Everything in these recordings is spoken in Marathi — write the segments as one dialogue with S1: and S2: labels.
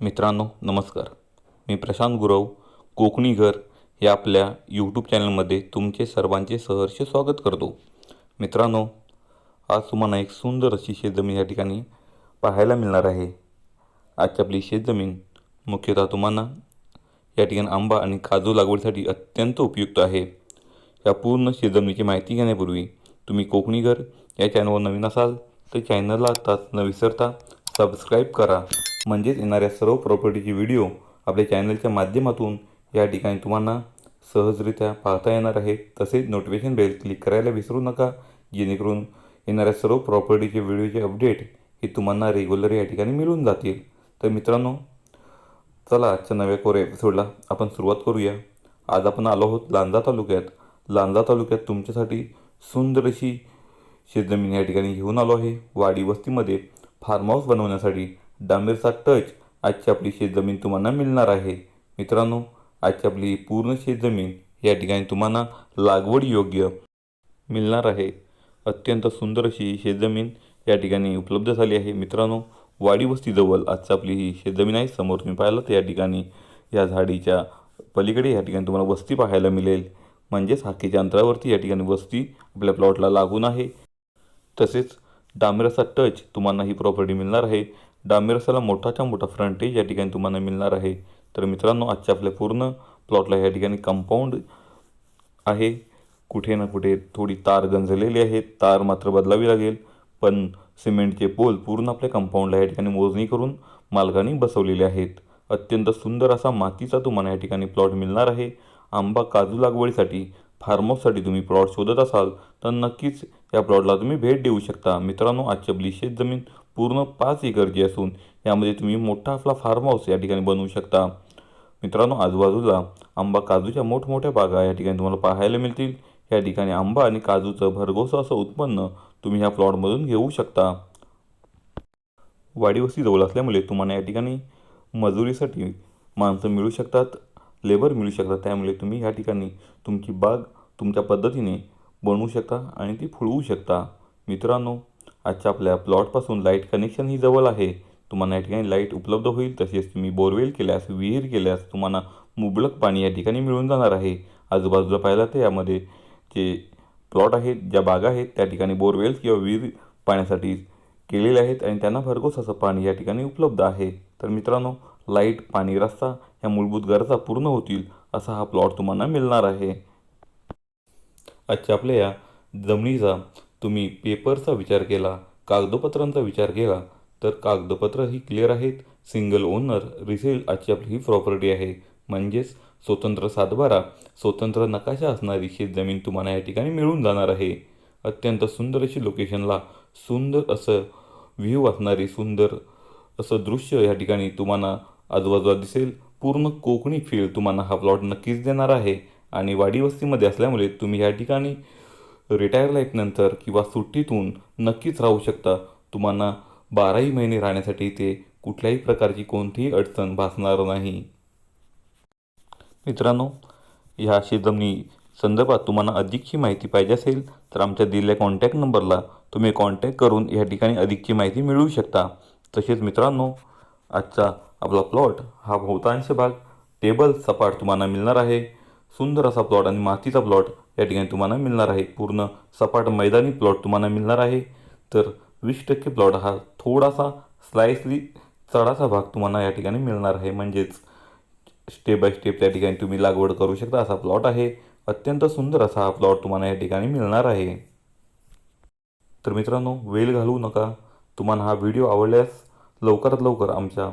S1: मित्रांनो नमस्कार. मी प्रशांत गुरव कोकणी घर या आपल्या यूट्यूब चॅनलमध्ये तुमचे सर्वांचे सहर्ष स्वागत करतो. मित्रांनो आज तुम्हाला एक सुंदर अशी शेतजमीन या ठिकाणी पाहायला मिळणार आहे. आजची आपली शेतजमीन मुख्यतः तुम्हाला या ठिकाणी आंबा आणि काजू लागवडीसाठी अत्यंत उपयुक्त आहे. या पूर्ण शेतजमिनीची माहिती घेण्यापूर्वी तुम्ही कोकणी घर या चॅनलवर नवीन असाल तर चॅनलला आत्ताच न विसरता सबस्क्राईब करा. म्हणजेच येणाऱ्या सर्व प्रॉपर्टीचे व्हिडिओ आपल्या चॅनलच्या माध्यमातून या ठिकाणी तुम्हाला सहजरित्या पाहता येणार आहे. तसेच नोटिफिकेशन बेल क्लिक करायला विसरू नका जेणेकरून येणाऱ्या सर्व प्रॉपर्टीचे व्हिडिओचे अपडेट हे तुम्हाला रेग्युलर या ठिकाणी मिळून जातील. तर मित्रांनो चला आजच्या नव्या कोऱ्या एपिसोडला आपण सुरुवात करूया. आज आपण आलो आहोत लांजा तालुक्यात. लांजा तालुक्यात तुमच्यासाठी सुंदर अशी शेतजमीन या ठिकाणी घेऊन आलो आहे. वाडी वस्तीमध्ये फार्म हाऊस बनवण्यासाठी डांबेरचा टच आजची आपली शेतजमीन तुम्हाला मिळणार आहे. मित्रांनो आजची आपली पूर्ण शेतजमीन या ठिकाणी तुम्हाला लागवड योग्य मिळणार आहे. अत्यंत सुंदर अशी शेतजमीन या ठिकाणी उपलब्ध झाली आहे. मित्रांनो वाडी वस्तीजवळ आजची आपली ही शेतजमीन आहे. समोर तुम्ही पाहिलं तर या ठिकाणी या झाडीच्या पलीकडे या ठिकाणी तुम्हाला वस्ती पाहायला मिळेल. म्हणजेच हाकेच्या अंतरावरती या ठिकाणी वस्ती आपल्या प्लॉटला लागून आहे. तसेच डांबराचा टच तुम्हाला ही प्रॉपर्टी मिळणार आहे. डांबरसाला मोठाच्या मोठा फ्रंटेज या ठिकाणी तुम्हाला मिळणार आहे. तर मित्रांनो आजच्या आपल्या पूर्ण प्लॉटला या ठिकाणी कंपाऊंड आहे. कुठे ना कुठे थोडी तार गंजलेली आहे. तार मात्र बदलावी लागेल पण सिमेंटचे पोल पूर्ण आपल्या कंपाऊंडला या ठिकाणी मोजणी करून मालकाने बसवलेले आहेत. अत्यंत सुंदर असा मातीचा तुम्हाला या ठिकाणी प्लॉट मिळणार आहे. आंबा काजू लागवडीसाठी फार्महाऊससाठी तुम्ही प्लॉट शोधत असाल तर नक्कीच या प्लॉटला तुम्ही भेट देऊ शकता. मित्रांनो आजची आपली शेतजमीन पूर्ण पाच एकरची असून यामध्ये तुम्ही मोठा आपला फार्म हाऊस या ठिकाणी बनवू शकता. मित्रांनो आजूबाजूला आंबा काजूच्या मोठमोठ्या बागा या ठिकाणी तुम्हाला पाहायला मिळतील. या ठिकाणी आंबा आणि काजूचं भरघोस असं उत्पन्न तुम्ही ह्या प्लॉटमधून घेऊ शकता. वाडीवस्ती जवळ असल्यामुळे तुम्हाला या ठिकाणी मजुरीसाठी माणसं मिळू शकतात लेबर मिळू शकतात. त्यामुळे तुम्ही ह्या ठिकाणी तुमची बाग तुमच्या पद्धतीने बनवू शकता आणि ती फुलवू शकता. मित्रांनो आजच्या आपल्या प्लॉटपासून लाइट कनेक्शन ही जवळ आहे. तुम्हाला या ठिकाणी लाइट उपलब्ध होईल. तसेच तुम्ही बोरवेल केल्यास विहीर केल्यास तुम्हाला मुबलक पाणी या ठिकाणी मिळून जाणार आहे. आजूबाजूला पाहिलं तर यामध्ये जे प्लॉट आहेत ज्या बागा आहेत त्या ठिकाणी बोरवेल्स किंवा विहीर पाण्यासाठी केलेले आहेत आणि त्यांना भरघोस असं पाणी या ठिकाणी उपलब्ध आहे. तर मित्रांनो लाइट पाणी रस्ता ह्या मूलभूत गरजा पूर्ण होतील असा हा प्लॉट तुम्हाला मिळणार आहे. आजच्या आपल्या या जमिनीचा तुम्ही पेपरचा विचार केला कागदपत्रांचा विचार केला तर कागदपत्र ही क्लिअर आहेत. सिंगल ओनर रिसेल आजची आपली ही प्रॉपर्टी आहे. म्हणजेच स्वतंत्र सातबारा स्वतंत्र नकाशा असणारी शेतजमीन तुम्हाला या ठिकाणी मिळून जाणार आहे. अत्यंत सुंदर अशी लोकेशनला सुंदर असं व्ह्यू असणारी सुंदर असं दृश्य या ठिकाणी तुम्हाला आजूबाजूला दिसेल. पूर्ण कोकणी फील तुम्हाला हा प्लॉट नक्कीच देणार आहे. आणि वाडी वस्तीमध्ये असल्यामुळे तुम्ही या ठिकाणी रिटायर लाईफनंतर किंवा सुट्टीतून नक्कीच राहू शकता. तुम्हाला बाराही महिने राहण्यासाठी इथे कुठल्याही प्रकारची कोणतीही अडचण भासणार नाही. मित्रांनो ह्या शेतजमिनी संदर्भात तुम्हाला अधिकची माहिती पाहिजे असेल तर आमच्या दिलेल्या कॉन्टॅक्ट नंबरला तुम्ही कॉन्टॅक्ट करून या ठिकाणी अधिकची माहिती मिळवू शकता. तसेच मित्रांनो आजचा आपला प्लॉट हा बहुतांश भाग टेबल सपाट तुम्हाला मिळणार आहे. सुंदर असा प्लॉट आणि मातीचा प्लॉट या ठिकाणी तुम्हाला मिळणार आहे. पूर्ण सपाट मैदानी प्लॉट तुम्हाला मिळणार आहे. तर वीस टक्के प्लॉट हा थोडासा स्लायसली चढाचा भाग तुम्हाला या ठिकाणी मिळणार आहे. म्हणजेच स्टेप बाय स्टेप त्या ठिकाणी तुम्ही लागवड करू शकता. असा प्लॉट आहे. अत्यंत सुंदर असा हा प्लॉट तुम्हाला या ठिकाणी मिळणार आहे. तर मित्रांनो वेळ घालवू नका. तुम्हाला हा व्हिडिओ आवडल्यास लवकरात लवकर आमच्या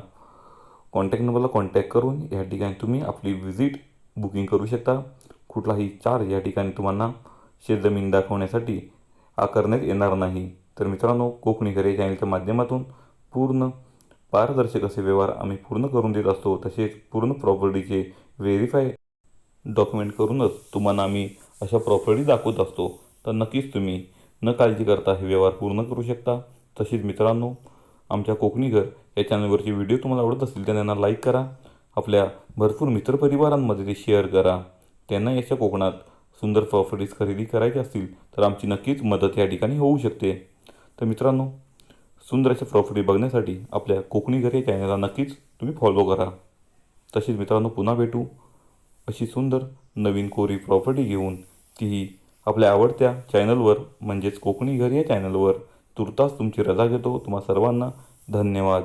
S1: कॉन्टॅक्ट नंबरला कॉन्टॅक्ट करून या ठिकाणी तुम्ही आपली व्हिजिट बुकिंग करू शकता. कुठलाही चार्ज या ठिकाणी तुम्हाला शेतजमीन दाखवण्यासाठी आकारण्यात येणार नाही. तर मित्रांनो कोकणी घरे चॅनलच्या माध्यमातून पूर्ण पारदर्शक असे व्यवहार आम्ही पूर्ण करून देत असतो. तसेच पूर्ण प्रॉपर्टीचे व्हेरीफाय डॉक्युमेंट करूनच तुम्हाला आम्ही अशा प्रॉपर्टी दाखवत असतो. तर नक्कीच तुम्ही न काळजी करता हे व्यवहार पूर्ण करू शकता. तसेच मित्रांनो आमच्या कोकणी घर या चॅनलवरचे व्हिडिओ तुम्हाला आवडत असतील तर त्यांना लाईक करा. आपल्या भरपूर मित्रपरिवारांमध्ये ते शेअर करा. त्यांना याच्या कोकणात सुंदर प्रॉपर्टीज खरेदी करायच्या असतील तर आमची नक्कीच मदत या ठिकाणी होऊ शकते. तर मित्रांनो सुंदर अशा प्रॉपर्टी बघण्यासाठी आपल्या कोकणी घर या चॅनलला नक्कीच तुम्ही फॉलो करा. तसेच मित्रांनो पुन्हा भेटू. अशी सुंदर नवीन कोरी प्रॉपर्टी घेऊन तीही आपल्या आवडत्या चॅनलवर म्हणजेच कोकणी घर या चॅनलवर तुर्तास तुमची रजा घेतो. तुम्हा सर्वांना धन्यवाद.